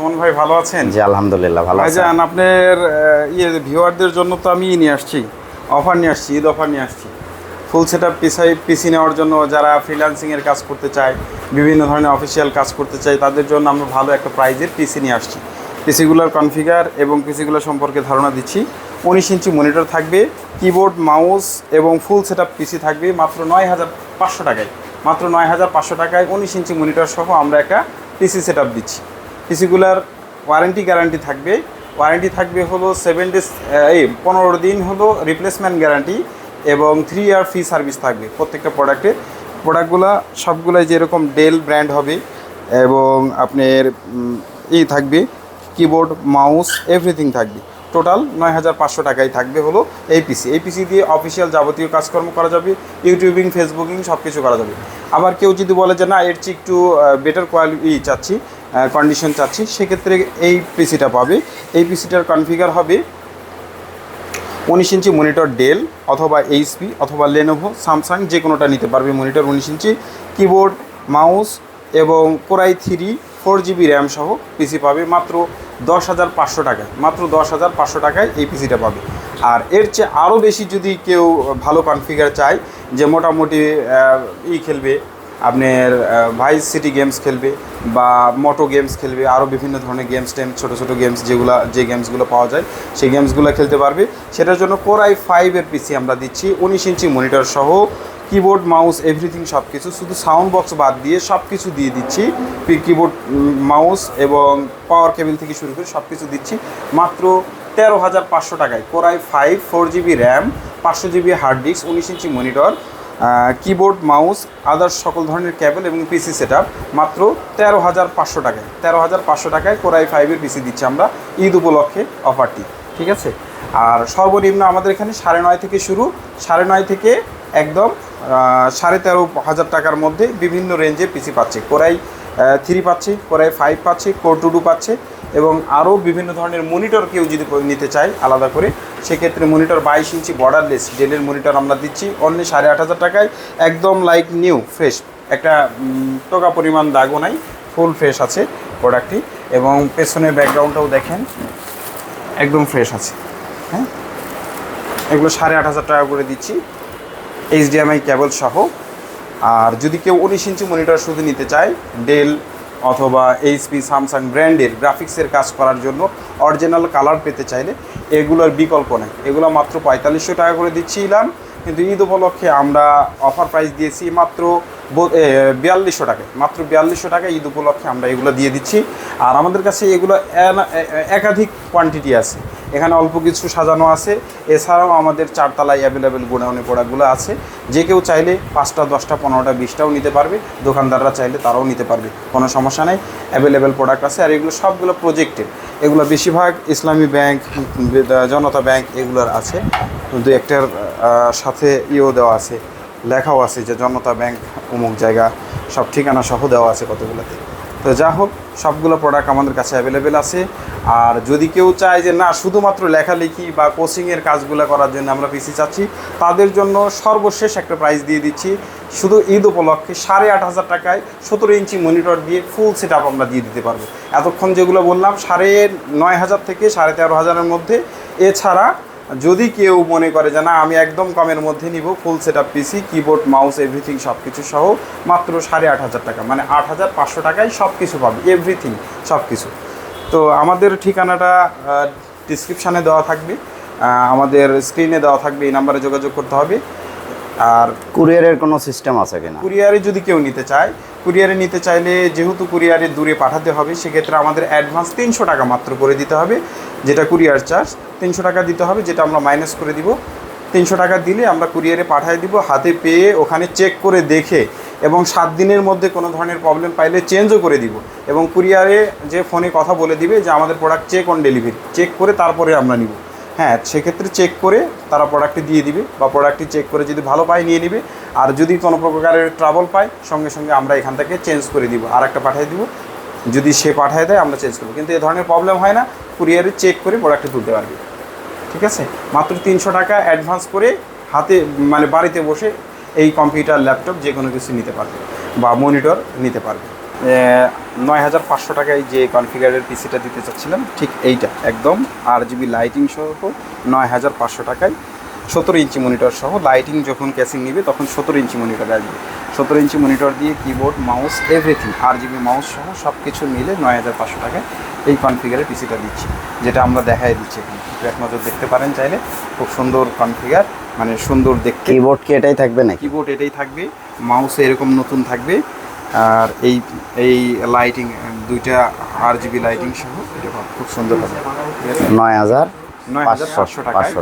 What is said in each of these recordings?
সুমন ভাই ভালো আছেন? জি আলহামদুলিল্লাহ ভালো ভাইজান আপনার ইয়ে ভিউয়ারদের জন্য তো আমি নিয়ে আসছি অফার নিয়ে আসছি ঈদ অফার নিয়ে আসছি। ফুল সেট আপ পিসাই পিসি নেওয়ার জন্য যারা ফ্রিল্যান্সিংয়ের কাজ করতে চায় বিভিন্ন ধরনের অফিসিয়াল কাজ করতে চায় তাদের জন্য আমরা ভালো একটা প্রাইজের পিসি নিয়ে আসছি। পিসিগুলোর কনফিগার এবং পিসিগুলো সম্পর্কে ধারণা দিচ্ছি। উনিশ ইঞ্চি মনিটর থাকবে কিবোর্ড মাউস এবং ফুল সেট আপ পিসি থাকবে মাত্র নয় হাজার পাঁচশো টাকায়। মাত্র নয় হাজার পাঁচশো টাকায় উনিশ ইঞ্চি মনিটর সহ আমরা একটা পিসি সেট আপ দিচ্ছি। পিসিগুলার ওয়ারেন্টি গ্যারান্টি থাকবে। ওয়ারেন্টি থাকবে হলো সেভেন ডেজ এই পনেরো দিন হলো রিপ্লেসমেন্ট গ্যারান্টি এবং থ্রি ইয়ার ফ্রি সার্ভিস থাকবে প্রত্যেকটা প্রোডাক্টে প্রোডাক্টগুলো সবগুলাই যেরকম ডেল ব্র্যান্ড হবে এবং আপনার ই থাকবে কিবোর্ড মাউস এভরিথিং থাকবে। টোটাল নয় হাজার পাঁচশো টাকাই থাকবে হলো এই পিসি এই পিসি দিয়ে অফিসিয়াল যাবতীয় কাজকর্ম করা যাবে ইউটিউবিং ফেসবুকিং সব কিছু করা যাবে। আবার কেউ যদি বলে যে, না, এর চেয়ে একটু বেটার কোয়ালিটি চাচ্ছি। কন্ডিশন চাচ্ছি, সেক্ষেত্রে এই পিসিটা পাবে। এই পিসিটার কনফিগার হবে উনিশ ইঞ্চি মনিটর ডেল অথবা এইচপি অথবা লেনোভো স্যামসাং যে কোনোটা নিতে পারবে মনিটর উনিশ ইঞ্চি। কিবোর্ড মাউস এবং core i three four GB RAM সহ পিসি পাবে মাত্র দশ হাজার পাঁচশো টাকায়। মাত্র দশ হাজার পাঁচশো টাকায় এই পিসিটা পাবে। আর এর চেয়ে আরও বেশি যদি কেউ ভালো কনফিগার চায়, যে মোটামুটি ই খেলবে আপনার ভাইস সিটি গেমস খেলবে বা মোটো গেমস খেলবে আরও বিভিন্ন ধরনের গেমস টেম ছোটো ছোটো গেমস যেগুলো, যে গেমসগুলো পাওয়া যায়, সেই গেমসগুলো খেলতে পারবে। সেটার জন্য কোরাই ফাইভের পিসি আমরা দিচ্ছি, উনিশ ইঞ্চি মনিটর সহ কিবোর্ড মাউস এভরিথিং সব কিছু শুধু সাউন্ড বক্স বাদ দিয়ে সব কিছু দিয়ে দিচ্ছি। কিবোর্ড মাউস এবং পাওয়ার কেবল থেকে শুরু করে সব কিছু দিচ্ছি। মাত্র তেরো হাজার পাঁচশো টাকায়। Core i five four GB RAM পাঁচশো জিবি হার্ড ডিস্ক উনিশ inch monitor keyboard mouse others সকল ধরনের ক্যাবেল এবং পিসি সেট মাত্র তেরো হাজার পাঁচশো টাকায়। তেরো হাজার পাঁচশো টাকায় কোরআই ফাইভের পিসি দিচ্ছি আমরা ঈদ উপলক্ষে অফারটি ঠিক আছে? আর সর্বনিম্ন আমাদের এখানে সাড়ে নয় থেকে শুরু, সাড়ে নয় থেকে একদম সাড়ে তেরো হাজার টাকার মধ্যে বিভিন্ন রেঞ্জে পিসি পাচ্ছে। কোরাই থ্রি পাচ্ছে কোরাই ফাইভ পাচ্ছে কোর টু টু পাচ্ছে এবং আরও বিভিন্ন ধরনের মনিটর কেউ যদি নিতে চায় আলাদা করে, সেক্ষেত্রে মনিটর বাইশ ইঞ্চি বর্ডারলেস ডেলের মনিটর আমরা দিচ্ছি অনলি সাড়ে আট হাজার টাকায়, একদম লাইক নিউ ফ্রেশ একটা টোকা পরিমাণ দাগও নাই ফুল ফ্রেশ আছে প্রোডাক্টটি এবং পেছনের ব্যাকগ্রাউন্ডটাও দেখেন, একদম ফ্রেশ আছে হ্যাঁ? এগুলো সাড়ে আট হাজার টাকা করে দিচ্ছি এইচডিএমআই কেবল সহ। আর যদি কেউ উনিশ ইঞ্চি মনিটর শুধু নিতে চায় ডেল অথবা এইচপি স্যামসাং ব্র্যান্ডের গ্রাফিক্সের কাজ করার জন্য অরিজিনাল কালার পেতে চাইলে এগুলোর বিকল্প নেই। এগুলো মাত্র পঁয়তাল্লিশশো টাকা করে দিচ্ছিলাম কিন্তু ঈদ উপলক্ষে আমরা অফার প্রাইস দিয়েছি মাত্র বিয়াল্লিশশো টাকায় মাত্র বিয়াল্লিশশো টাকায় ঈদ উপলক্ষে আমরা এগুলো দিয়ে দিচ্ছি। আর আমাদের কাছে এগুলো একাধিক কোয়ান্টিটি আছে। এখানে অল্প কিছু সাজানো আছে। এছাড়াও আমাদের চারতলায় অ্যাভেলেবেল গোডাউনে প্রোডাক্টগুলো আছে। যে কেউ চাইলে পাঁচটা, দশটা, পনেরোটা, বিশটাও নিতে পারবে। দোকানদাররা চাইলে তারাও নিতে পারবে, কোনো সমস্যা নেই। অ্যাভেলেবেল প্রোডাক্ট আছে আর এগুলো সবগুলো প্রজেক্টের এগুলো বেশিরভাগ ইসলামী ব্যাংক, জনতা ব্যাংক এগুলোর আছে। দু একটার সাথে ইয়েও দেওয়া আছে। লেখাও আছে যে জনতা ব্যাংক, অমুক জায়গা, সব ঠিকানা সহ দেওয়া আছে কতগুলোতে। তো যা হোক, সবগুলো প্রোডাক্ট আমাদের কাছে অ্যাভেলেবেল আছে। আর যদি কেউ চায় যে, না, শুধুমাত্র লেখালেখি বা কোচিংয়ের কাজগুলো করার জন্য আমরা পিসি চাচ্ছি, তাদের জন্য সর্বশেষ একটা প্রাইস দিয়ে দিচ্ছি। শুধু ঈদ উপলক্ষে সাড়ে আট হাজার টাকায় সতেরো ইঞ্চি মনিটর দিয়ে ফুল সেট আপ আমরা দিয়ে দিতে পারব। এতক্ষণ যেগুলো বললাম, সাড়ে নয় হাজার থেকে সাড়ে তেরো হাজারের মধ্যে। এছাড়া যদি কেউ মনে করে যে না, আমি একদম কমের মধ্যে নিব full set up PC keyboard mouse everything সব কিছু সহ, মাত্র সাড়ে আট হাজার টাকা। মানে আট হাজার পাঁচশো টাকায় সব কিছু পাবে এভরিথিং সব কিছু তো আমাদের ঠিকানাটা ডিসক্রিপশানে দেওয়া থাকবে আমাদের স্ক্রিনে দেওয়া থাকবে, এই নাম্বারে যোগাযোগ করতে হবে। আর কুরিয়ারের কোনো সিস্টেম আছে কিনা? কুরিয়ারে যদি কেউ নিতে চায়, কুরিয়ারে নিতে চাইলে যেহেতু কুরিয়ারে দূরে পাঠাতে হবে, সেক্ষেত্রে আমাদের অ্যাডভান্স তিনশো টাকা মাত্র করে দিতে হবে, যেটা কুরিয়ার চার্জ। তিনশো টাকা দিতে হবে, যেটা আমরা মাইনাস করে দিব। তিনশো টাকা দিলে আমরা কুরিয়ারে পাঠিয়ে দিব, হাতে পেয়ে ওখানে চেক করে দেখে এবং সাত দিনের মধ্যে কোনো ধরনের প্রবলেম পাইলে চেঞ্জও করে দিব। এবং কুরিয়ারে যে ফোনে কথা বলে দিবে যে আমাদের product check on delivery check করে তারপরে আমরা নিব। হ্যাঁ সেক্ষেত্রে চেক করে তারা প্রোডাক্টটি দিয়ে দিবে বা প্রোডাক্টটি চেক করে যদি ভালো পায় নিয়ে নিবে। আর যদি কোনো প্রকারের ট্রাবল পায়, সঙ্গে সঙ্গে আমরা এখান থেকে চেঞ্জ করে দিব আর একটা পাঠিয়ে দিব। যদি সে পাঠিয়ে দেয়, আমরা চেঞ্জ করব। কিন্তু এ ধরনের প্রবলেম হয় না কুরিয়ারে চেক করে প্রোডাক্টটি তুলতে পারবে। ঠিক আছে? মাত্র তিনশো টাকা অ্যাডভান্স করে হাতে মানে বাড়িতে বসে এই কম্পিউটার ল্যাপটপ যে কোনো কিছু নিতে পারবে বা মনিটর নিতে পারবে। নয় হাজার পাঁচশো টাকায় যে কনফিগারের পিসিটা দিতে চাচ্ছিলাম ঠিক এইটা একদম আর জিবি লাইটিং সহ নয় হাজার পাঁচশো টাকায়। সতেরো ইঞ্চি মনিটর সহ লাইটিং যখন ক্যাসিং নিবে তখন সতেরো ইঞ্চি মনিটর আসবে। সতেরো ইঞ্চি মনিটর দিয়ে কিবোর্ড মাউস এভরিথিং আর জিবি মাউস সহ সব কিছু মিলে নয় হাজার পাঁচশো টাকায় এই কনফিগারের পিসিটা দিচ্ছি যেটা আমরা দেখাই দিচ্ছি এখন। একটু এক নজর দেখতে পারেন চাইলে খুব সুন্দর কনফিগার মানে সুন্দর দেখতে। কিবোর্ড কি এটাই থাকবে না কিবোর্ড এটাই থাকবে মাউসে এরকম নতুন থাকবে আর এই এই লাইটিং দুইটা আর জিবি লাইটিং সহ এটা খুব সুন্দর হবে নয় হাজার নয় হাজার পাঁচশো টাকায়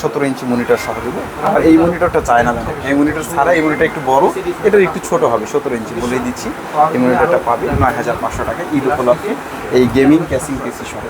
সতেরো ইঞ্চি মনিটর সহ দেবো। আর এই মনিটরটা চায় না এই মনিটর ছাড়া এই মনিটর একটু বড়। এটা একটু ছোট হবে সতেরো ইঞ্চি বলেই দিচ্ছি। এই মনিটরটা পাবে নয় হাজার পাঁচশো টাকা ঈদ উপলক্ষে এই গেমিং ক্যাসিং পিসি সহ।